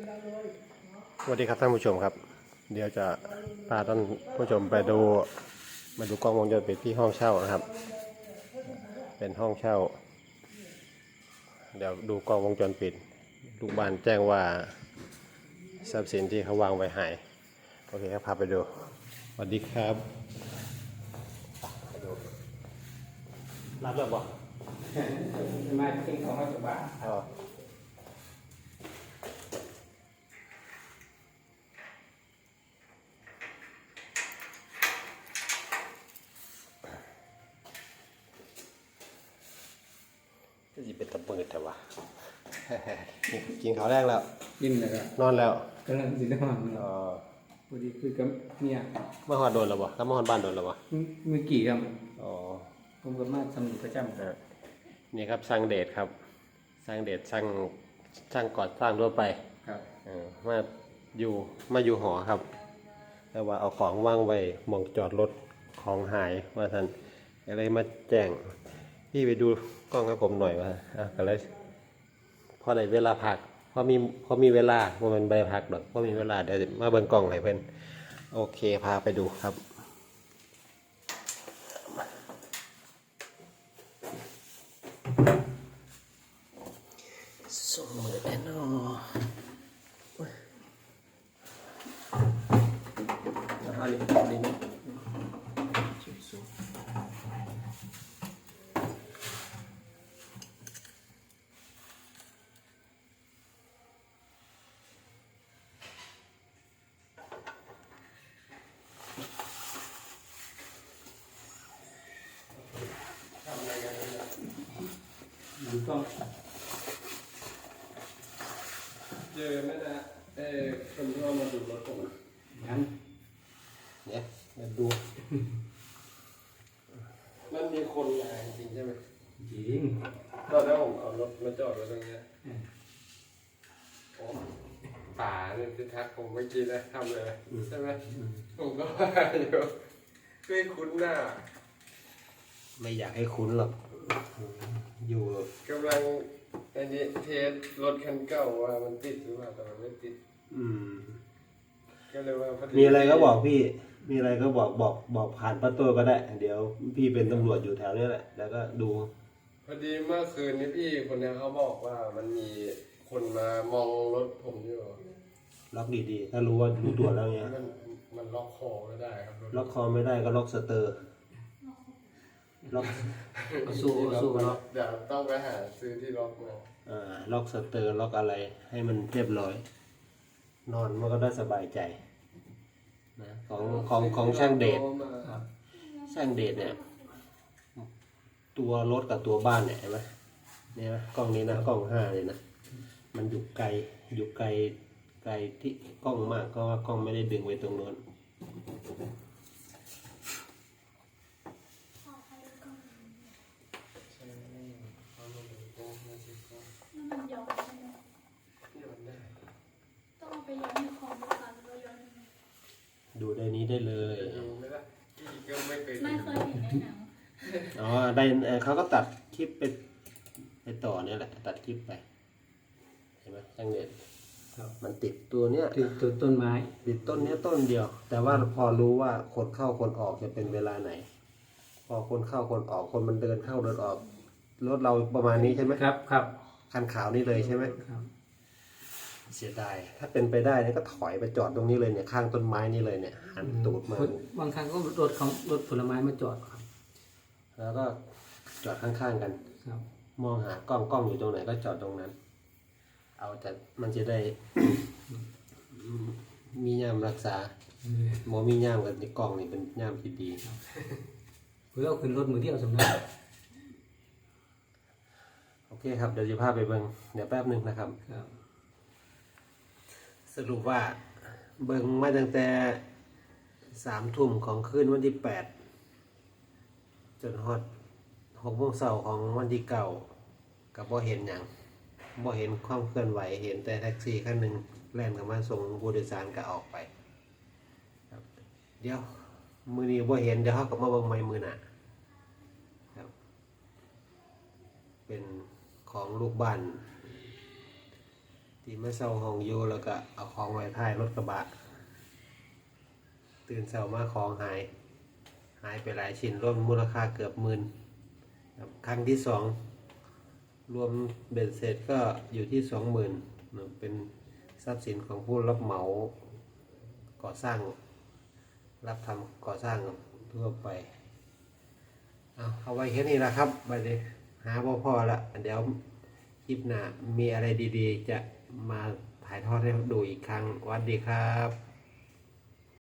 สวัสดีครับท่านผู้ชมครับ เดี๋ยวจะพาท่านผู้ชมไปดูมาดูกล้องวงจรปิดที่ห้องเช่านะครับ เป็นห้องเช่า เดี๋ยวดูกล้องวงจรปิดลูกบ้านแจ้งว่าทรัพย์สินที่เขาวางไว้หายโอเคครับพาไปดูสวัสดีครับไปดูรับแล้วบ่มาทิ้งของให้กับบ้าน ก็จะเป็นตะเบิดแต่ว่า กินข้าวแรกแล้ว กินเลยครับนอนแล้วกำลังสิได้ฟังเอ่อพอดีคือกับเนี่ยเมื่อวานโดนแล้วบ่แล้วเมื่อวานบ้านโดนแล้วบ่มือกี่ครับอ๋อผมก็มาทำอยู่ประจำครับนี่ครับสร้างเดชครับ สร้างเดชสร้างสร้างก่อสร้างทั่วไปครับเออมาอยู่มาอยู่หอครับ แต่ว่าเอาของว่างไว้หมองจอดรถของหายว่าท่านก็เลยมาแจ้ง พี่ไปดูกล้องให้ผมหน่อยว่าอะก็เลยพอได้เวลาพักพอมีพอมีเวลาว่ามันใบพักดอกพอมีเวลาเดี๋ยวมาเบิ่งกล้องให้เพิ่นโอเคพาไปดูครับส่งมือแน่นอนเอาลิ้นลิ้นสูงๆทำอะไรกันเนี่ย ดูกล้องเจอไหมนะเอ้คนที่ว่ามาดูรถผมงั้นเนี่ยมาดู มันมีคนมาจริงใช่ไหมจริงตอนนั้นผมเอารถมาจอดไว้ตรงเนี้ยอืมโอ้ป่าเนี่ยที่ทักผมเมื่อกี้นะทำเลยใช่ไหมอืมผมก็ว่าอยู่ไม่คุ้นหน้า ไม่อยากให้คุ้นหรอก อยู่กำลังอันนี้เทสรถคันเก่าว่ามันติดหรือเปล่าแต่มันไม่ติด อืม ก็เลยว่าพดีมีอะไรก็บอกพี่ มีอะไรก็บอกบอกบอกผ่านประตูก็ได้ เดี๋ยวพี่เป็นตำรวจอยู่แถวนี้แหละ แล้วก็ดู พอดีเมื่อคืนนี้พี่คนเนี้ยเขาบอกว่ามันมีคนมามองรถผมอยู่ ล็อกดีๆ ถ้ารู้ว่ารู้ตัวแล้วเนี่ยมันมันล็อกคอไม่ได้ครับรถล็อกคอไม่ได้ก็ล็อกสเตอร์ ล็อกก็สู้ก็สู้ล็เนาะอกเดี๋ยวต้องไปหาซื้อที่ล็อกมาอ่าล็อกสเตอร์ล็อกอะไร ให้มันเรียบร้อย นอนมันก็ได้สบายใจนะของของของช่างเดชครับช่างเดชเนี่ย ตัวรถกับตัวบ้านเนี่ยเห็นไหมเนี่ยนะกล้องนี้นะกล้องห้าเลยนะมันอยู่ไกลอยู่ไกลไกลที่กล้องมากก็ว่ากล้องไม่ได้ดึงไว้ตรงโน้น ใช่เขาลงไปโก้ห้าสิบก้อน แล้วมันย้อนใช่ไหม นี่มันได้ ต้องเอาไปย้อนในคอมด้วยกันหรือว่าย้อนยังไง ดู ได้นี้ได้เลยดูไหมล่ะพี่ก็ไม่เคยไม่ดูเคยเห็นในหนังอ๋อได้เอ่อเขาก็ตัดคลิปไปไปต่อเนี่ยแหละ ตัดคลิปไปเห็นไหมช่างเด็ดครับ มันติดตัวเนี้ยติดตัวต้นไม้ ติดต้นเนี้ยต้นเดียว แต่ว่าพอรู้ว่าคนเข้าคนออกจะเป็นเวลาไหน พอคนเข้าคนออกคนมันเดินเข้าเดินออกรถเราประมาณนี้ใช่ไหมครับครับคันขาวนี่เลยใช่ไหมครับ เสียดายถ้าเป็นไปได้เนี่ยก็ถอยไปจอดตรงนี้เลยเนี่ยข้างต้นไม้นี่เลยเนี่ยหันตูดมาบางครั้งก็รถของรถผลไม้มาจอดครับ แล้วก็จอดข้างๆกันครับมองหากล้องกล้องอยู่ตรงไหนก็จอดตรงนั้น เอาแต่มันจะได้ มีย่ามรักษาโมมีย่ามกับในกล้องนี่เป็นย่ามที่ดีเพื่อเอาขึ้นรถมือเดียวสำนักโอเคครับเดี๋ยวจะพาไปเบิงเดี๋ยวแป๊บหนึ่งนะครับครับ สรุปว่าเบิงมาตั้งแต่สามทุ่มของคืนวันที่แปดจนฮอดหกโมงเช้าของวันที่เก้ากับบ่เห็นอย่างบ่เห็นความเคลื่อนไหวเห็นแต่แท็กซี่คันหนึ่งแล่นเข้ามาส่งผู้โดยสารก็ออกไปครับเดี๋ยวมือนี้บ่เห็นเดี๋ยวเขาก็มาเบิ่งใหม่มือหน้าครับ เป็นของลูกบ้าน ที่มาเซาห้องอยู่แล้วก็เอาของไว้ท้ายรถกระบะ ตื่นเช้ามาของหาย หายไปหลายชิ้นรวมมูลค่าเกือบหมื่นครั้งที่สองรวมเบ็ดเสร็จก็อยู่ที่สองหมื่นเป็นทรัพย์สินของผู้รับเหมาก่อสร้าง รับทำก่อสร้างทั่วไปเอาเอาไว้แค่นี้ละครับไปเลยหาพ่อพอละเดี๋ยวคลิปหน้ามีอะไรดีๆ จะ มาถ่ายทอดให้ดูอีกครั้งวันดีครับ